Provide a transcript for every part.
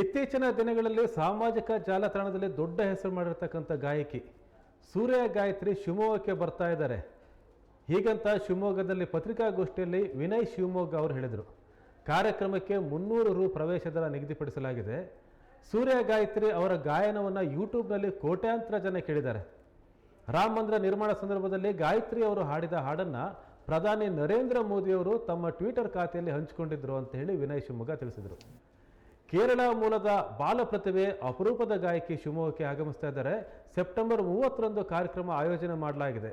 ಇತ್ತೀಚಿನ ದಿನಗಳಲ್ಲಿ ಸಾಮಾಜಿಕ ಜಾಲತಾಣದಲ್ಲಿ ದೊಡ್ಡ ಹೆಸರು ಮಾಡಿರ್ತಕ್ಕಂಥ ಗಾಯಕಿ ಸೂರ್ಯ ಗಾಯತ್ರಿ ಶಿವಮೊಗ್ಗಕ್ಕೆ ಬರ್ತಾ ಇದ್ದಾರೆ. ಹೀಗಂತ ಶಿವಮೊಗ್ಗದಲ್ಲಿ ಪತ್ರಿಕಾಗೋಷ್ಠಿಯಲ್ಲಿ ವಿನಯ್ ಶಿವಮೊಗ್ಗ ಅವರು ಹೇಳಿದರು. ಕಾರ್ಯಕ್ರಮಕ್ಕೆ ಮುನ್ನೂರು ರು ಪ್ರವೇಶ ದರ ನಿಗದಿಪಡಿಸಲಾಗಿದೆ. ಸೂರ್ಯ ಗಾಯತ್ರಿ ಅವರ ಗಾಯನವನ್ನು ಯೂಟ್ಯೂಬ್ನಲ್ಲಿ ಕೋಟ್ಯಾಂತರ ಜನ ಕೇಳಿದ್ದಾರೆ. ರಾಮ ಮಂದಿರ ನಿರ್ಮಾಣ ಸಂದರ್ಭದಲ್ಲಿ ಗಾಯತ್ರಿ ಅವರು ಹಾಡಿದ ಹಾಡನ್ನು ಪ್ರಧಾನಿ ನರೇಂದ್ರ ಮೋದಿಯವರು ತಮ್ಮ ಟ್ವಿಟರ್ ಖಾತೆಯಲ್ಲಿ ಹಂಚಿಕೊಂಡಿದ್ದರು ಅಂತ ಹೇಳಿ ವಿನಯ್ ಶಿವಮೊಗ್ಗ ತಿಳಿಸಿದರು. ಕೇರಳ ಮೂಲದ ಬಾಲ ಪ್ರತಿಭೆ ಅಪರೂಪದ ಗಾಯಕಿ ಶಿವಮೊಗ್ಗಕ್ಕೆ ಆಗಮಿಸ್ತಾ ಇದ್ದಾರೆ. ಸೆಪ್ಟೆಂಬರ್ ಮೂವತ್ತರಂದು ಕಾರ್ಯಕ್ರಮ ಆಯೋಜನೆ ಮಾಡಲಾಗಿದೆ.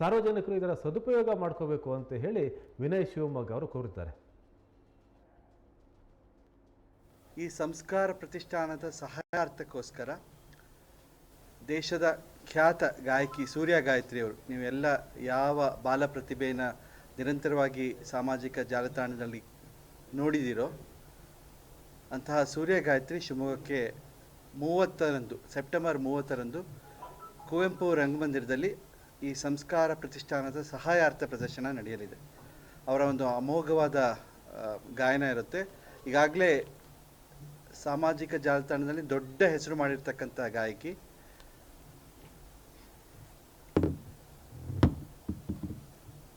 ಸಾರ್ವಜನಿಕರು ಇದರ ಸದುಪಯೋಗ ಮಾಡ್ಕೋಬೇಕು ಅಂತ ಹೇಳಿ ವಿನಯ್ ಶಿವಮೊಗ್ಗ ಅವರು ಕೋರಿದ್ದಾರೆ. ಈ ಸಂಸ್ಕಾರ ಪ್ರತಿಷ್ಠಾನದ ಸಹಾಯಾರ್ಥಕ್ಕೋಸ್ಕರ ದೇಶದ ಖ್ಯಾತ ಗಾಯಕಿ ಸೂರ್ಯ ಗಾಯತ್ರಿಯವರು ನೀವೆಲ್ಲ ಯಾವ ಬಾಲ ಪ್ರತಿಭೆಯನ್ನು ನಿರಂತರವಾಗಿ ಸಾಮಾಜಿಕ ಜಾಲತಾಣದಲ್ಲಿ ನೋಡಿದಿರೋ ಅಂತಹ ಸೂರ್ಯ ಗಾಯತ್ರಿ ಶಿವಮೊಗ್ಗಕ್ಕೆ ಮೂವತ್ತರಂದು, ಸೆಪ್ಟೆಂಬರ್ ಮೂವತ್ತರಂದು ಕುವೆಂಪು ರಂಗಮಂದಿರದಲ್ಲಿ ಈ ಸಂಸ್ಕಾರ ಪ್ರತಿಷ್ಠಾನದ ಸಹಾಯಾರ್ಥ ಪ್ರದರ್ಶನ ನಡೆಯಲಿದೆ. ಅವರ ಒಂದು ಅಮೋಘವಾದ ಗಾಯನ ಇರುತ್ತೆ. ಈಗಾಗಲೇ ಸಾಮಾಜಿಕ ಜಾಲತಾಣದಲ್ಲಿ ದೊಡ್ಡ ಹೆಸರು ಮಾಡಿರ್ತಕ್ಕಂಥ ಗಾಯಕಿ.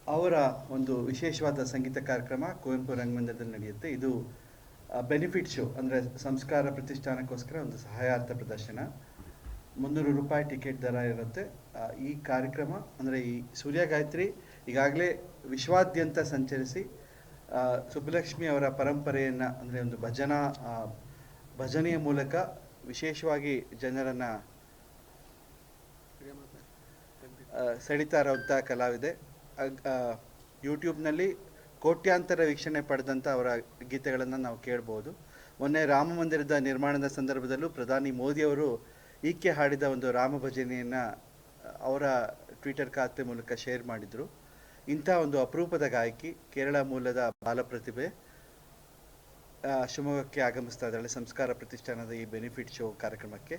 ಅವರ ಒಂದು ವಿಶೇಷವಾದ ಸಂಗೀತ ಕಾರ್ಯಕ್ರಮ ಕುವೆಂಪು ರಂಗಮಂದಿರದಲ್ಲಿ ನಡೆಯುತ್ತೆ. ಇದು ಬೆನಿಫಿಟ್ ಶೋ ಅಂದರೆ ಸಂಸ್ಕಾರ ಪ್ರತಿಷ್ಠಾನಕ್ಕೋಸ್ಕರ ಒಂದು ಸಹಾಯಾರ್ಥ ಪ್ರದರ್ಶನ. ಮುನ್ನೂರು ರೂಪಾಯಿ ಟಿಕೆಟ್ ದರ ಇರುತ್ತೆ. ಈ ಕಾರ್ಯಕ್ರಮ ಅಂದರೆ ಈ ಸೂರ್ಯ ಗಾಯತ್ರಿ ಈಗಾಗಲೇ ವಿಶ್ವಾದ್ಯಂತ ಸಂಚರಿಸಿ ಸುಬ್ಬಲಕ್ಷ್ಮಿ ಅವರ ಪರಂಪರೆಯನ್ನು ಅಂದರೆ ಒಂದು ಭಜನಾ ಭಜನೆಯ ಮೂಲಕ ವಿಶೇಷವಾಗಿ ಜನರನ್ನು ಸೆಳಿತಾ ಇರೋಂಥ ಕಲಾವಿದೆ. ಯೂಟ್ಯೂಬ್ನಲ್ಲಿ ಕೋಟ್ಯಾಂತರ ವೀಕ್ಷಣೆ ಪಡೆದಂಥ ಅವರ ಗೀತೆಗಳನ್ನು ನಾವು ಕೇಳ್ಬೋದು. ಮೊನ್ನೆ ರಾಮ ಮಂದಿರದ ನಿರ್ಮಾಣದ ಸಂದರ್ಭದಲ್ಲೂ ಪ್ರಧಾನಿ ಮೋದಿಯವರು ಈಕೆ ಹಾಡಿದ ಒಂದು ರಾಮ ಭಜನೆಯನ್ನು ಅವರ ಟ್ವಿಟರ್ ಖಾತೆ ಮೂಲಕ ಶೇರ್ ಮಾಡಿದರು. ಇಂಥ ಒಂದು ಅಪರೂಪದ ಗಾಯಕಿ, ಕೇರಳ ಮೂಲದ ಬಾಲಪ್ರತಿಭೆ ಶಿವಮೊಗ್ಗಕ್ಕೆ ಆಗಮಿಸ್ತಾ ಇದ್ದಾಳೆ, ಸಂಸ್ಕಾರ ಪ್ರತಿಷ್ಠಾನದ ಈ ಬೆನಿಫಿಟ್ ಶೋ ಕಾರ್ಯಕ್ರಮಕ್ಕೆ.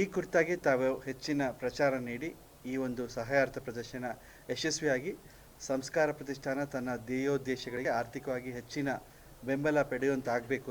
ಈ ಕುರಿತಾಗಿ ತಾವು ಹೆಚ್ಚಿನ ಪ್ರಚಾರ ನೀಡಿ ಈ ಒಂದು ಸಹಾಯಾರ್ಥ ಪ್ರದರ್ಶನ ಯಶಸ್ವಿಯಾಗಿ ಸಂಸ್ಕಾರ ಪ್ರತಿಷ್ಠಾನ ತನ್ನ ಧ್ಯೇಯೋದ್ದೇಶಗಳಿಗೆ ಆರ್ಥಿಕವಾಗಿ ಹೆಚ್ಚಿನ ಬೆಂಬಲ ಪಡೆಯುವಂತಾಗಬೇಕು.